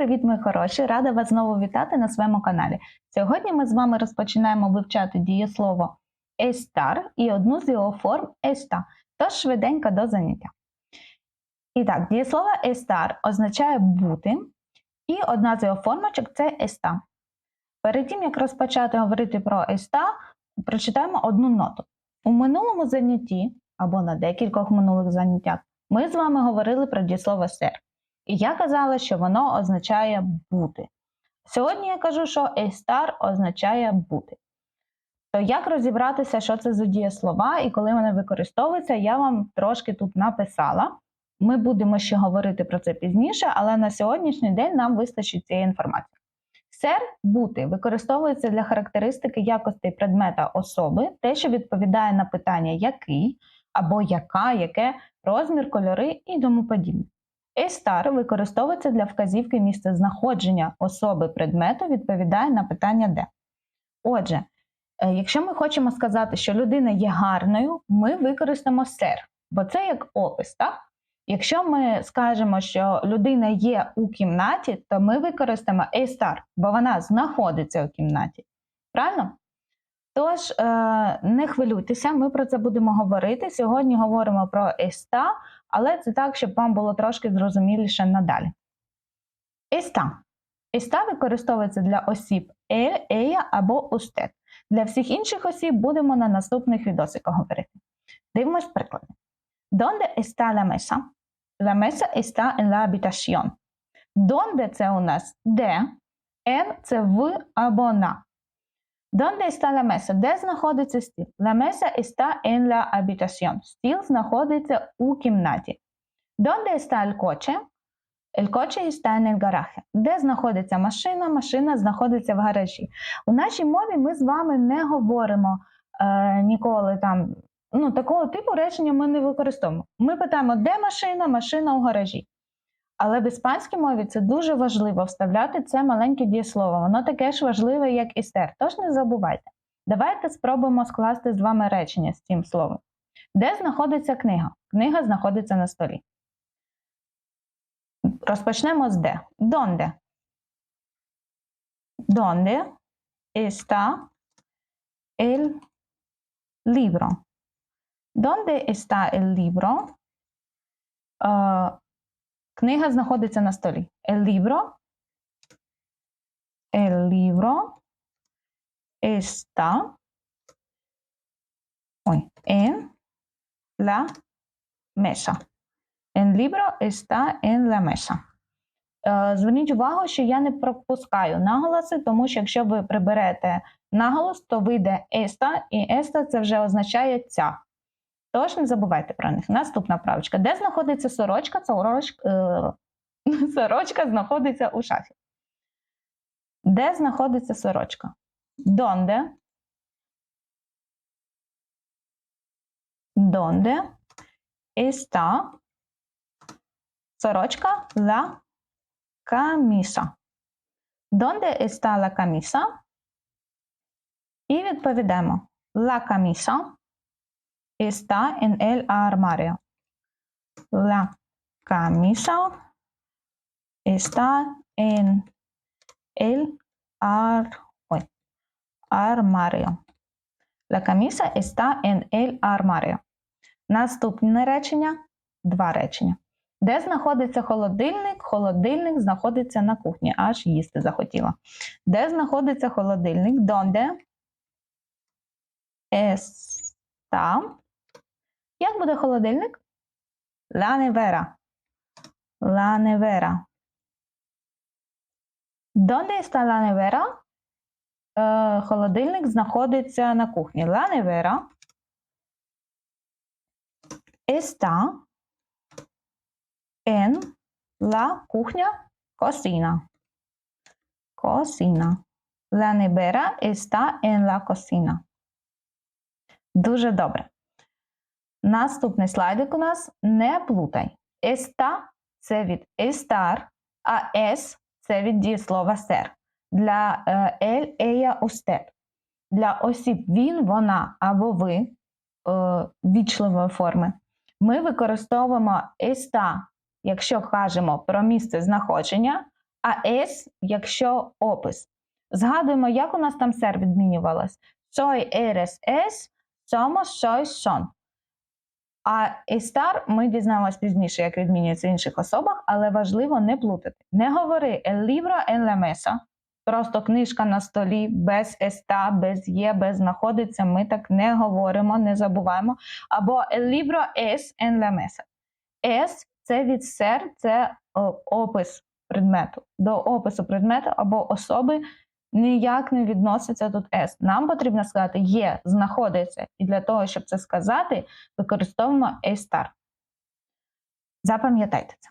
привіт, мої хороші! Рада вас знову вітати на своєму каналі. Сьогодні ми з вами розпочинаємо вивчати дієслово estar і одну з його форм esta, тож швиденько до заняття. І так, дієслово estar означає бути, і одна з його формочок це esta. Перед тим, як розпочати говорити про esta, прочитаємо одну ноту. У минулому занятті, або на декількох минулих заняттях, ми з вами говорили про дієслово ser. І я казала, що воно означає бути. Сьогодні я кажу, що estar означає бути. То як розібратися, що це за дієслова і коли вони використовуються, я вам трошки тут написала. Ми будемо ще говорити про це пізніше, але на сьогоднішній день нам вистачить цієї інформації. Сер бути використовується для характеристики якостей предмета особи, те, що відповідає на питання який або яка, яке, розмір, кольори і тому подібне. Estar використовується для вказівки місця знаходження особи предмету, відповідає на питання де. Отже, е, якщо ми хочемо сказати, що людина є гарною, ми використаємо ser, бо це як опис. так? Якщо ми скажемо, що людина є у кімнаті, то ми використаємо estar, бо вона знаходиться у кімнаті. Правильно? Тож, е, не хвилюйтеся, ми про це будемо говорити. Сьогодні говоримо про еста, але це так, щоб вам було трошки зрозуміліше надалі. Еста. Еста використовується для осіб е, ея або устет. Для всіх інших осіб будемо на наступних відосиках говорити. Дивимось приклади. Donde está la mesa? La mesa está en la. Donde це у нас де, en це в або на. Donde está la mesa? Де знаходиться стіл? La mesa está en la habitación. Стіл знаходиться у кімнаті. Donde está el coche? El coche está en el garaje. Де знаходиться машина? Машина знаходиться в гаражі. У нашій мові ми з вами не говоримо е, ніколи там. Ну, такого типу речення ми не використовуємо. Ми питаємо, де машина? Машина у гаражі. Але в іспанській мові це дуже важливо вставляти це маленьке дієслово. Воно таке ж важливе, як і стер. Тож не забувайте. Давайте спробуємо скласти з вами речення з цим словом. Де знаходиться книга? Книга знаходиться на столі. Розпочнемо з де. Донде? Донде está el libro? Донде está el libro? Книга знаходиться на столі. El libro. El libro está ой, en la mesa. El libro está en la mesa. Зверніть увагу, що я не пропускаю наголоси, тому що якщо ви приберете наголос, то вийде еста, і еста це вже означає ця. Тож не забувайте про них. Наступна правочка. Де знаходиться сорочка? Е, сорочка знаходиться у шафі. Де знаходиться сорочка? Донде? Донде está сорочка la camisa? Донде está la camisa? І відповідаємо la camisa está en el armario. La camisa está en el ar armario. La camisa está en el armario. Наступне речення два речення. Де знаходиться холодильник? Холодильник знаходиться на кухні, аж їсти захотіла. Де знаходиться холодильник? Donde está як буде холодильник? La nevera. La nevera. Donde está la nevera? Е, холодильник знаходиться на кухні. La nevera está en la кухня cocina. Cocina. La nevera está en la cocina. Дуже добре. Наступний слайдик у нас не плутай. Еста це від estar, а es це від дієслова ser. Для ель, ея, устет. Для осіб він, вона або ви е, вічливої форми. Ми використовуємо еста, якщо кажемо про місце знаходження, А es, якщо опис. Згадуємо, як у нас там сер відмінювалось. Soy, eres, es, somos, sois, son. А estar ми дізнаємось пізніше, як відмінюється в інших особах, але важливо не плутати. Не говори el libro en la mesa, просто книжка на столі, без еста, без є, без знаходиться. Ми так не говоримо, не забуваємо. Або el libro es en la mesa. Es – це від ser, це о, опис предмету. До опису предмету або особи ніяк не відноситься тут S. Нам потрібно сказати є, знаходиться. І для того, щоб це сказати, використовуємо estar. Запам'ятайте це.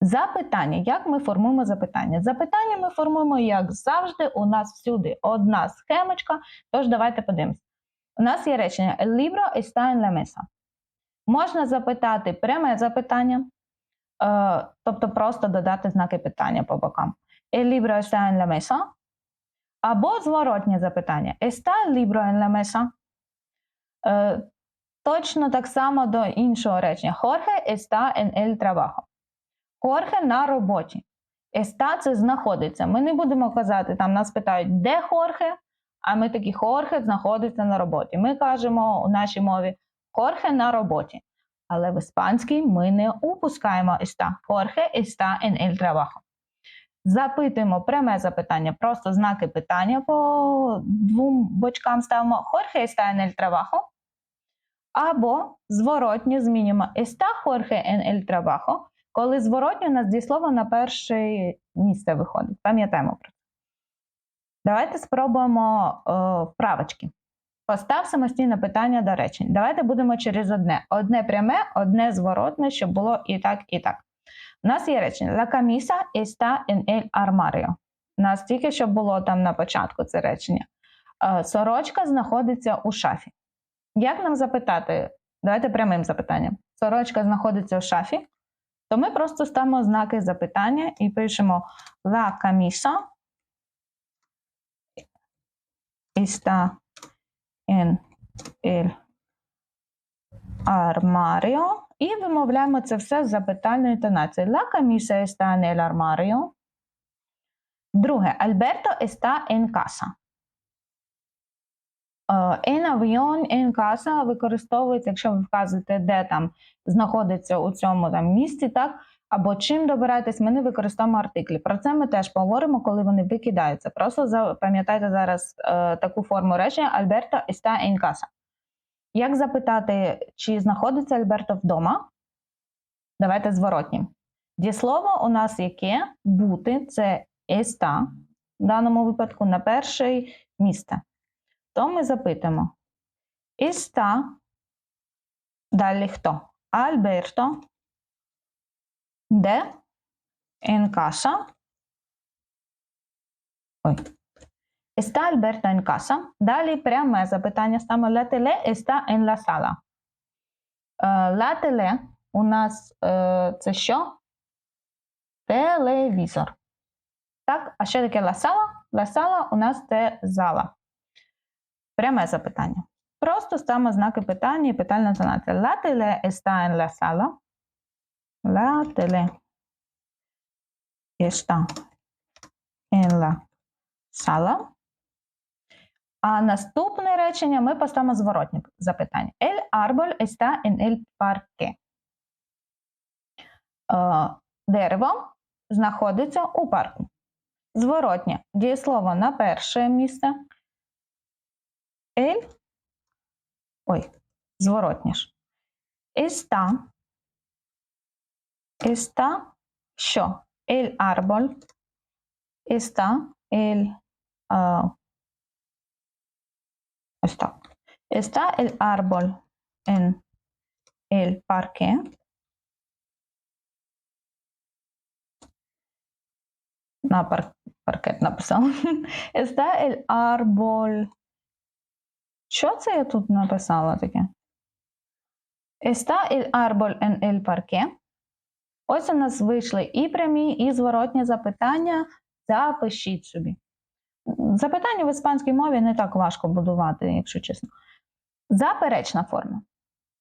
Запитання. Як ми формуємо запитання? Запитання ми формуємо, як завжди, у нас всюди одна схемочка. Тож давайте подивимось. У нас є речення El libro está en la mesa. Можна запитати пряме запитання, е, тобто просто додати знаки питання по бокам. El libro está en la mesa. Або зворотнє запитання. Está el libro en la mesa? Е, точно так само до іншого речення. Jorge está en el trabajo. Jorge на роботі. Está – це знаходиться. Ми не будемо казати, там нас питають, де Хорхе, а ми такі Хорхе знаходиться на роботі. Ми кажемо у нашій мові Хорхе на роботі. Але в іспанській ми не упускаємо está. Jorge está en el trabajo. Запитуємо пряме запитання, просто знаки питання по двом бочкам ставимо Jorge está en el. Або зворотньо змінюємо está Jorge en el trabajo, коли зворотньо у нас дієслово на перше місце виходить. Пам'ятаємо про це. Давайте спробуємо е, вправочки. Постав самостійне питання до речень. Давайте будемо через одне. Одне пряме, одне зворотне, щоб було і так, і так. У нас є речення La camisa está en el armario. Нас тільки що було там на початку це речення. Е, Сорочка знаходиться у шафі. Як нам запитати? Давайте прямим запитанням. Сорочка знаходиться у шафі, то ми просто ставимо знаки запитання і пишемо La camisa está en el armario. І вимовляємо це все з запитальною інтонацією. La camisa está en el armario. Друге, Alberto está en casa. Е, En avión, en casa використовується, якщо ви вказуєте, де там знаходиться у цьому там місці, так? Або чим добираєтесь, ми не використовуємо артиклі. Про це ми теж поговоримо, коли вони викидаються. Просто запам'ятайте зараз е, таку форму речення Alberto está en casa. Як запитати, чи знаходиться Альберто вдома? Давайте зворотні. Дієслово у нас яке бути це еста, в даному випадку на перше місце. То ми запитуємо: Еста, далі хто? Альберто, де? Casa. Ой. Está Alberto en casa? Далі пряме запитання ставимо La tele está en la sala. La tele у нас це що? Телевізор. Так, а що таке la sala? La sala у нас це зала. Пряме запитання. Просто ставимо знаки питання і питальна інтонація. La tele está en la sala. La tele está en la sala. А наступне речення ми поставимо зворотне запитання. El árbol está en el parque. Дерево знаходиться у парку. Зворотнє дієслово на перше місце. El. Ой, зворотнє ж. Está. Está. Що? El árbol. Está el. Uh, Так. Está el árbol en el parque. На пар паркет написав. Está el árbol. Що це я тут написала таке? Está el árbol en el parque. Ось у нас вийшли і прямі, і зворотні запитання. Запишіть собі. Запитання в іспанській мові не так важко будувати, якщо чесно. Заперечна форма.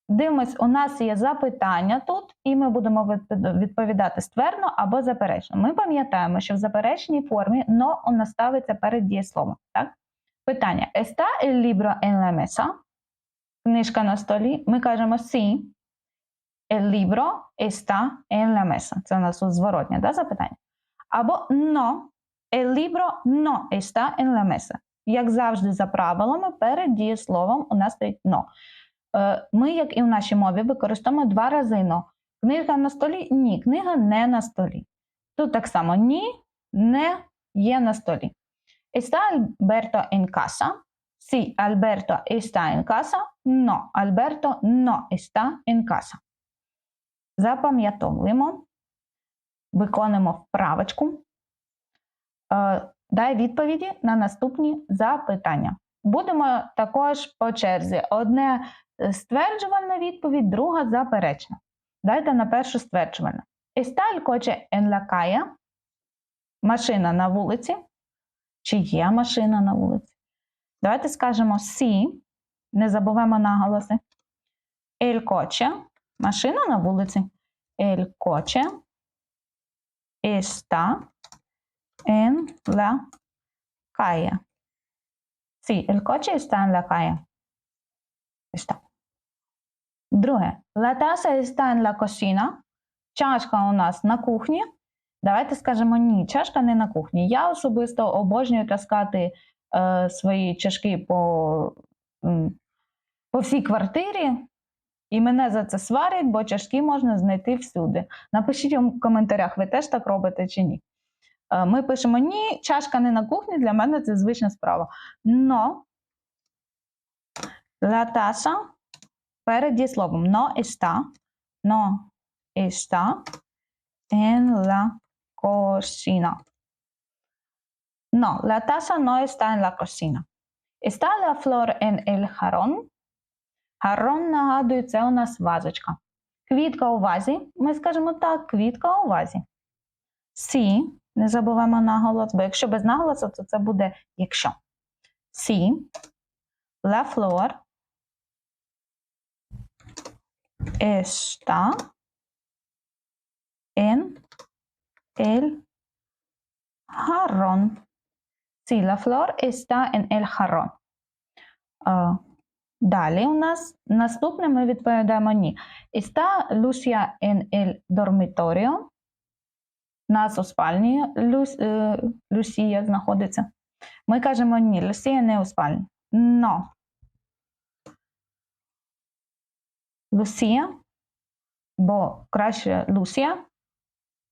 Дивимось, у нас є запитання тут, і ми будемо відповідати ствердно або заперечно. Ми пам'ятаємо, що в заперечній формі но нас ставиться перед дієсловом. Так? Питання: Está el libro en la mesa? Книжка на столі. Ми кажемо sí. El libro está en la mesa. Це у нас тут зворотнє да, запитання. Або no. El libro no está en la mesa. Як завжди, за правилами, перед дієсловом у нас стоїть no. Е, Ми, як і в нашій мові, використовуємо два рази no. Книга на столі? Ні, книга не на столі. Тут так само ні, не є на столі. Está Alberto en casa? Sí, Alberto está en casa. No, Alberto no está en casa. Запам'ятовуємо, виконуємо вправочку. Е, Дай відповіді на наступні запитання. Будемо також по черзі. Одне е, стверджувальна відповідь, друга заперечна. Дайте на першу стверджувальну. Está el calle? Машина на вулиці. Чи є машина на вулиці? Давайте скажемо сі. Не забуваємо наголоси. El coche. Машина на вулиці. El coche está en la calle. Sí, el coche está en la calle. Está. Друге. La taza está en la cocina. Чашка у нас на кухні. Давайте скажемо ні, чашка не на кухні. Я особисто обожнюю таскати е, свої чашки по, по всій квартирі, і мене за це сварять, бо чашки можна знайти всюди. Напишіть у коментарях, ви теж так робите чи ні. Е, Ми пишемо ні, чашка не на кухні, для мене це звична справа. Но taza перед дієсловом no está, no está en la cocina. No, la taza no está en la cocina. Está la flor en el jarrón. Гарон, нагадую, це у нас вазочка. Квітка у вазі. Ми скажемо так, квітка у вазі. Сі, не забуваємо наголос, бо якщо без наголосу, то це буде якщо. Сі, la flor está en el jarrón. Sí, la flor está en el jarrón. А, Далі у нас наступне ми відповідаємо ні. Está Lucia en el dormitorio. Нас у спальні Люс, е, Люсія знаходиться. Ми кажемо ні, Люсія не у спальні. Но. Люсія, бо краще Люсія,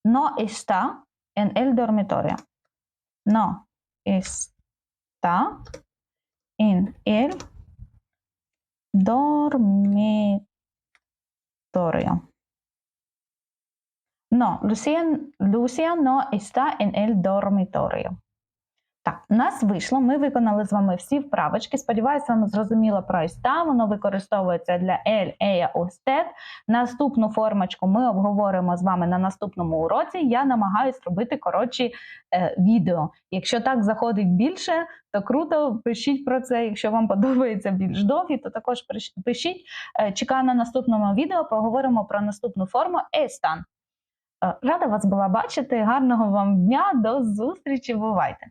no está en el dormitorio. No está en el dormitorio. No, Lucía, Lucía no está en el dormitorio. Так, у нас вийшло. Ми виконали з вами всі вправочки. Сподіваюсь, вам зрозуміло про іста. Воно використовується для ель, ея, остет. Наступну формочку ми обговоримо з вами на наступному уроці. Я намагаюсь робити коротші е, відео. Якщо так заходить більше, то круто, пишіть про це. Якщо вам подобається більш довгі, то також пишіть. Е, чекаю на наступному відео. Поговоримо про наступну форму естан. Е, Рада вас була бачити. Гарного вам дня, до зустрічі. Бувайте!